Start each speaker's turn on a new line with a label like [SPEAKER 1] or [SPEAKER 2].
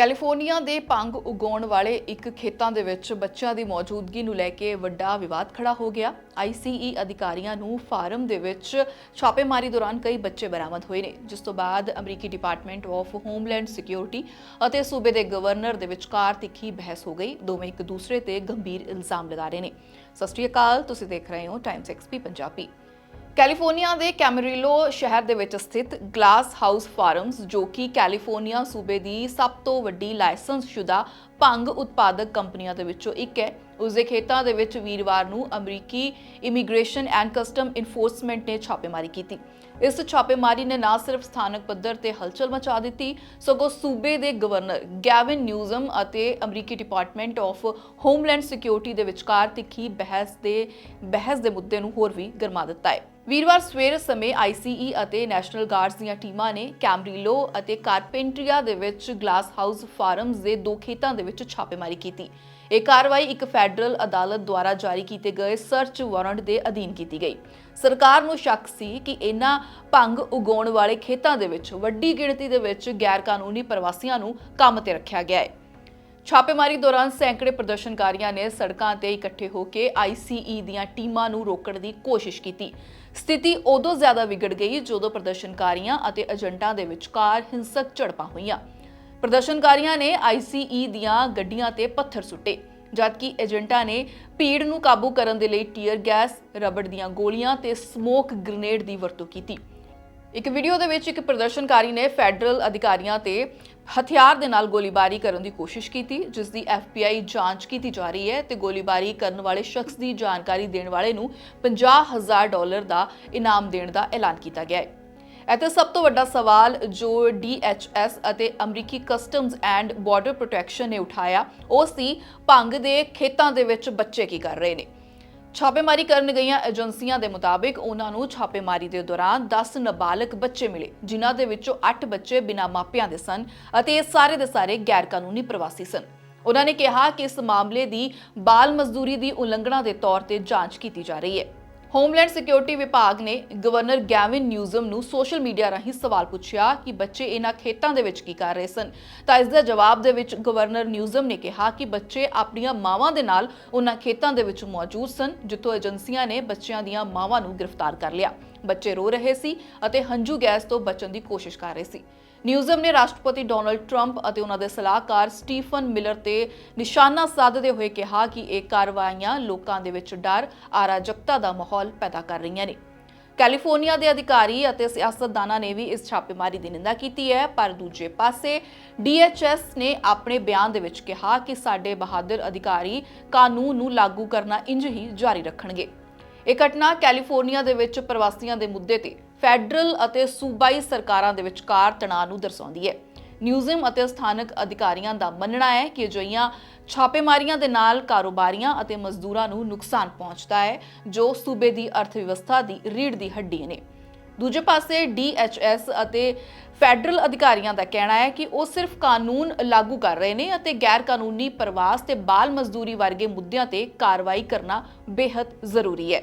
[SPEAKER 1] California ਦੇ ਭੰਗ ਉਗਾਉਣ ਵਾਲੇ ਇੱਕ ਖੇਤਾਂ ਦੇ ਵਿੱਚ ਬੱਚਿਆਂ ਦੀ ਮੌਜੂਦਗੀ ਨੂੰ ਲੈ ਕੇ ਵੱਡਾ ਵਿਵਾਦ ਖੜਾ ਹੋ ਗਿਆ। ਆਈਸੀਈ ਅਧਿਕਾਰੀਆਂ ਨੂੰ ਫਾਰਮ ਦੇ ਵਿੱਚ ਛਾਪੇਮਾਰੀ ਦੌਰਾਨ ਕਈ ਬੱਚੇ ਬਰਾਮਦ ਹੋਏ ਨੇ, ਜਿਸ ਤੋਂ ਬਾਅਦ ਅਮਰੀਕੀ ਡਿਪਾਰਟਮੈਂਟ ਆਫ ਹੋਮਲੈਂਡ ਸਿਕਿਉਰਿਟੀ ਅਤੇ ਸੂਬੇ ਦੇ ਗਵਰਨਰ ਦੇ ਵਿਚਕਾਰ ਤਿੱਖੀ ਬਹਿਸ ਹੋ ਗਈ। ਦੋਵੇਂ ਇੱਕ ਦੂਸਰੇ ਤੇ ਗੰਭੀਰ ਇਲਜ਼ਾਮ ਲਗਾ ਰਹੇ ਨੇ। ਸਤਿ ਸ਼੍ਰੀ ਅਕਾਲ, ਤੁਸੀਂ ਦੇਖ ਰਹੇ ਹੋ ਟਾਈਮਸ ਐਕਸਪੀ ਪੰਜਾਬੀ। ਕੈਲੀਫੋਰਨੀਆ ਦੇ ਕੈਮਰੀਲੋ ਸ਼ਹਿਰ ਦੇ ਵਿੱਚ ਸਥਿਤ ਗਲਾਸ ਹਾਊਸ ਫਾਰਮਸ, ਜੋ ਕਿ ਕੈਲੀਫੋਰਨੀਆ ਸੂਬੇ ਦੀ ਸਭ ਤੋਂ ਵੱਡੀ ਲਾਇਸੈਂਸਸ਼ੁਦਾ ਭੰਗ ਉਤਪਾਦਕ ਕੰਪਨੀਆਂ ਦੇ ਵਿੱਚੋਂ ਇੱਕ ਹੈ। ਉਸ ਦੇ ਖੇਤਾਂ ਦੇ ਵਿੱਚ ਵੀਰਵਾਰ ਨੂੰ ਅਮਰੀਕੀ ਇਮੀਗ੍ਰੇਸ਼ਨ ਐਂਡ ਕਸਟਮ ਇਨਫੋਰਸਮੈਂਟ ਨੇ ਛਾਪੇਮਾਰੀ ਕੀਤੀ। ਇਸ ਛਾਪੇਮਾਰੀ ਨੇ ਨਾ ਸਿਰਫ ਸਥਾਨਕ ਪੱਧਰ ਤੇ ਹਲਚਲ ਮਚਾ ਦਿੱਤੀ, ਸਗੋਂ ਸੂਬੇ ਦੇ ਗਵਰਨਰ ਗੈਵਿਨ ਨਿਊਜ਼ਮ ਅਤੇ ਅਮਰੀਕੀ ਡਿਪਾਰਟਮੈਂਟ ਆਫ ਹੋਮਲੈਂਡ ਸਿਕਿਉਰਿਟੀ ਦੇ ਵਿਚਕਾਰ ਤਿੱਖੀ ਬਹਿਸ ਦੇ ਬਹਿਸ ਦੇ ਮੁੱਦੇ ਨੂੰ ਹੋਰ ਵੀ ਗਰਮਾ ਦਿੱਤਾ ਹੈ। ਵੀਰਵਾਰ ਸਵੇਰ ਸਮੇਂ ਆਈਸੀਈ ਅਤੇ ਨੈਸ਼ਨਲ ਗਾਰਡਸ ਦੀਆਂ ਟੀਮਾਂ ਨੇ ਕੈਮਰੀਲੋ ਅਤੇ ਕਾਰਪੈਂਟਰੀਆ ਦੇ ਵਿੱਚ ਗਲਾਸ ਹਾਊਸ ਫਾਰਮਸ ਦੇ ਦੋ ਖੇਤਾਂ ਦੇ ਵਿੱਚ ਛਾਪੇਮਾਰੀ ਕੀਤੀ। ਇਹ ਕਾਰਵਾਈ ਇੱਕ ਫੈਡਰਲ ਅਦਾਲਤ ਦੁਆਰਾ ਜਾਰੀ ਕੀਤੇ ਗਏ ਸਰਚ ਵਾਰੰਟ ਦੇ ਅਧੀਨ ਕੀਤੀ ਗਈ। ਸਰਕਾਰ ਨੂੰ ਸ਼ੱਕ ਸੀ ਕਿ ਇਹਨਾਂ ਭੰਗ ਉਗਾਉਣ ਵਾਲੇ ਖੇਤਾਂ ਦੇ ਵਿੱਚ, ਵੱਡੀ ਗਿਣਤੀ ਦੇ ਵਿੱਚ ਗੈਰ ਕਾਨੂੰਨੀ ਪ੍ਰਵਾਸੀਆਂ ਨੂੰ ਕੰਮ ਤੇ ਰੱਖਿਆ ਗਿਆ ਹੈ। ਛਾਪੇਮਾਰੀ ਦੌਰਾਨ ਸੈਂਕੜੇ ਪ੍ਰਦਰਸ਼ਨਕਾਰੀਆਂ ਨੇ ਸੜਕਾਂ ਤੇ ਇਕੱਠੇ ਹੋ ਕੇ ਆਈਸੀਈ ਦੀਆਂ ਟੀਮਾਂ ਨੂੰ ਰੋਕਣ ਦੀ ਕੋਸ਼ਿਸ਼ ਕੀਤੀ। ਸਥਿਤੀ ਉਦੋਂ ਜ਼ਿਆਦਾ ਵਿਗੜ ਗਈ ਜਦੋਂ ਪ੍ਰਦਰਸ਼ਨਕਾਰੀਆਂ ਅਤੇ ਏਜੰਟਾਂ ਦੇ ਵਿਚਕਾਰ ਹਿੰਸਕ ਝੜਪਾਂ ਹੋਈਆਂ। ਪ੍ਰਦਰਸ਼ਨਕਾਰੀਆਂ ਨੇ ਆਈਸੀਈ ਦੀਆਂ ਗੱਡੀਆਂ ਤੇ ਪੱਥਰ ਸੁੱਟੇ ਜਦਕਿ ਏਜੰਟਾਂ ਨੇ ਭੀੜ ਨੂੰ ਕਾਬੂ ਕਰਨ ਦੇ ਲਈ ਟੀਅਰ ਗੈਸ, ਰਬੜ ਦੀਆਂ ਗੋਲੀਆਂ ਤੇ ਸਮੋਕ ਗ੍ਰੇਨੇਡ ਦੀ ਵਰਤੋਂ ਕੀਤੀ। ਇੱਕ ਵੀਡੀਓ ਦੇ ਵਿੱਚ ਇੱਕ ਪ੍ਰਦਰਸ਼ਨਕਾਰੀ ਨੇ ਫੈਡਰਲ ਅਧਿਕਾਰੀਆਂ ਤੇ ਹਥਿਆਰ ਦੇ ਨਾਲ ਗੋਲੀਬਾਰੀ ਕਰਨ ਦੀ ਕੋਸ਼ਿਸ਼ ਕੀਤੀ ਜਿਸ ਦੀ FBI ਜਾਂਚ ਕੀਤੀ ਜਾ ਰਹੀ ਹੈ ਤੇ ਗੋਲੀਬਾਰੀ ਕਰਨ ਵਾਲੇ ਸ਼ਖਸ ਦੀ ਜਾਣਕਾਰੀ ਦੇਣ ਵਾਲੇ ਨੂੰ 50000 ਡਾਲਰ ਦਾ ਇਨਾਮ ਦੇਣ ਦਾ ਐਲਾਨ ਕੀਤਾ ਗਿਆ ਹੈ। ਅਤੇ ਸਭ ਤੋਂ ਵੱਡਾ ਸਵਾਲ ਜੋ DHS ਅਤੇ ਅਮਰੀਕੀ ਕਸਟਮਜ਼ ਐਂਡ ਬਾਰਡਰ ਪ੍ਰੋਟੈਕਸ਼ਨ ਨੇ ਉਠਾਇਆ, ਉਹ ਸੀ ਭੰਗ ਦੇ ਖੇਤਾਂ ਦੇ ਵਿੱਚ ਬੱਚੇ ਕੀ ਕਰ ਰਹੇ ਨੇ। ਛਾਪੇਮਾਰੀ ਕਰਨ ਗਈਆਂ ਏਜੰਸੀਆਂ ਦੇ ਮੁਤਾਬਿਕ ਉਹਨਾਂ ਨੂੰ ਛਾਪੇਮਾਰੀ ਦੇ ਦੌਰਾਨ 10 ਨਾਬਾਲਗ ਬੱਚੇ ਮਿਲੇ, ਜਿਨ੍ਹਾਂ ਦੇ ਵਿੱਚੋਂ 8 ਬੱਚੇ ਬਿਨਾਂ ਮਾਪਿਆਂ ਦੇ ਸਨ ਅਤੇ ਇਹ ਸਾਰੇ ਦੇ ਸਾਰੇ ਗੈਰ ਕਾਨੂੰਨੀ ਪ੍ਰਵਾਸੀ ਸਨ। ਉਹਨਾਂ ਨੇ ਕਿਹਾ ਕਿ ਇਸ ਮਾਮਲੇ ਦੀ ਬਾਲ ਮਜ਼ਦੂਰੀ ਦੀ ਉਲੰਘਣਾ ਦੇ ਤੌਰ ਤੇ ਜਾਂਚ ਕੀਤੀ ਜਾ ਰਹੀ ਹੈ। ਹੋਮਲੈਂਡ ਸਿਕਿਉਰਿਟੀ ਵਿਭਾਗ ਨੇ ਗਵਰਨਰ ਗੈਵਿਨ ਨਿਊਜ਼ਮ ਨੂੰ ਸੋਸ਼ਲ ਮੀਡੀਆ ਰਾਹੀਂ ਸਵਾਲ ਪੁੱਛਿਆ ਕਿ ਬੱਚੇ ਇਹਨਾਂ ਖੇਤਾਂ ਦੇ ਵਿੱਚ ਕੀ ਕਰ ਰਹੇ ਸਨ। ਤਾਂ ਇਸ ਦਾ ਜਵਾਬ ਦੇ ਵਿੱਚ ਗਵਰਨਰ ਨਿਊਜ਼ਮ ਨੇ ਕਿਹਾ ਕਿ ਬੱਚੇ ਆਪਣੀਆਂ ਮਾਵਾਂ ਦੇ ਨਾਲ ਉਹਨਾਂ ਖੇਤਾਂ ਦੇ ਵਿੱਚ ਮੌਜੂਦ ਸਨ, ਜਿੱਥੋਂ ਏਜੰਸੀਆਂ ਨੇ ਬੱਚਿਆਂ ਦੀਆਂ ਮਾਵਾਂ ਨੂੰ ਗ੍ਰਿਫਤਾਰ ਕਰ ਲਿਆ। ਬੱਚੇ ਰੋ ਰਹੇ ਸੀ ਅਤੇ ਹੰਝੂ ਗੈਸ ਤੋਂ ਬਚਣ ਦੀ ਕੋਸ਼ਿਸ਼ ਕਰ ਰਹੇ ਸੀ। ਨਿਊਜ਼ਮ ਨੇ ਰਾਸ਼ਟਰਪਤੀ ਡੋਨਲਡ ਟਰੰਪ ਅਤੇ ਉਹਨਾਂ ਦੇ ਸਲਾਹਕਾਰ ਸਟੀਫਨ ਮਿਲਰ ਤੇ ਨਿਸ਼ਾਨਾ ਸਾਧਦੇ ਹੋਏ ਕਿਹਾ ਕਿ ਇਹ ਕਾਰਵਾਈਆਂ ਲੋਕਾਂ ਦੇ ਵਿੱਚ ਡਰ ਆਰਾਜਕਤਾ ਦਾ ਮਾਹੌਲ ਪੈਦਾ ਕਰ ਰਹੀਆਂ ਨੇ। ਕੈਲੀਫੋਰਨੀਆ ਦੇ ਅਧਿਕਾਰੀ ਅਤੇ ਸਿਆਸਤਦਾਨਾਂ ਨੇ ਵੀ ਇਸ ਛਾਪੇਮਾਰੀ ਦੀ ਨਿੰਦਾ ਕੀਤੀ ਹੈ, ਪਰ ਦੂਜੇ ਪਾਸੇ DHS ਨੇ ਆਪਣੇ ਬਿਆਨ ਦੇ ਵਿੱਚ ਕਿਹਾ ਕਿ ਸਾਡੇ ਬਹਾਦਰ ਅਧਿਕਾਰੀ ਕਾਨੂੰਨ ਨੂੰ ਲਾਗੂ ਕਰਨਾ ਇੰਜ ਹੀ ਜਾਰੀ ਰੱਖਣਗੇ। ਇਹ ਘਟਨਾ ਕੈਲੀਫੋਰਨੀਆ ਦੇ ਵਿੱਚ ਪ੍ਰਵਾਸੀਆਂ ਦੇ ਮੁੱਦੇ ਤੇ ਫੈਡਰਲ ਅਤੇ ਸੂਬਾਈ ਸਰਕਾਰਾਂ ਦੇ ਵਿਚਕਾਰ ਤਣਾਅ ਨੂੰ ਦਰਸਾਉਂਦੀ ਹੈ। ਨਿਊਜ਼ਮ ਅਤੇ ਸਥਾਨਕ ਅਧਿਕਾਰੀਆਂ ਦਾ ਮੰਨਣਾ ਹੈ ਕਿ ਅਜਿਹੀਆਂ ਛਾਪੇਮਾਰੀਆਂ ਦੇ ਨਾਲ ਕਾਰੋਬਾਰੀਆਂ ਅਤੇ ਮਜ਼ਦੂਰਾਂ ਨੂੰ ਨੁਕਸਾਨ ਪਹੁੰਚਦਾ ਹੈ, ਜੋ ਸੂਬੇ ਦੀ ਅਰਥ ਵਿਵਸਥਾ ਦੀ ਰੀੜ ਦੀ ਹੱਡੀ ਨੇ। ਦੂਜੇ ਪਾਸੇ DHS ਅਤੇ ਫੈਡਰਲ ਅਧਿਕਾਰੀਆਂ ਦਾ ਕਹਿਣਾ ਹੈ ਕਿ ਉਹ ਸਿਰਫ ਕਾਨੂੰਨ ਲਾਗੂ ਕਰ ਰਹੇ ਨੇ ਅਤੇ ਗੈਰ ਕਾਨੂੰਨੀ ਪ੍ਰਵਾਸ ਤੇ ਬਾਲ ਮਜ਼ਦੂਰੀ ਵਰਗੇ ਮੁੱਦਿਆਂ ਤੇ ਕਾਰਵਾਈ ਕਰਨਾ ਬੇहद ਜ਼ਰੂਰੀ ਹੈ।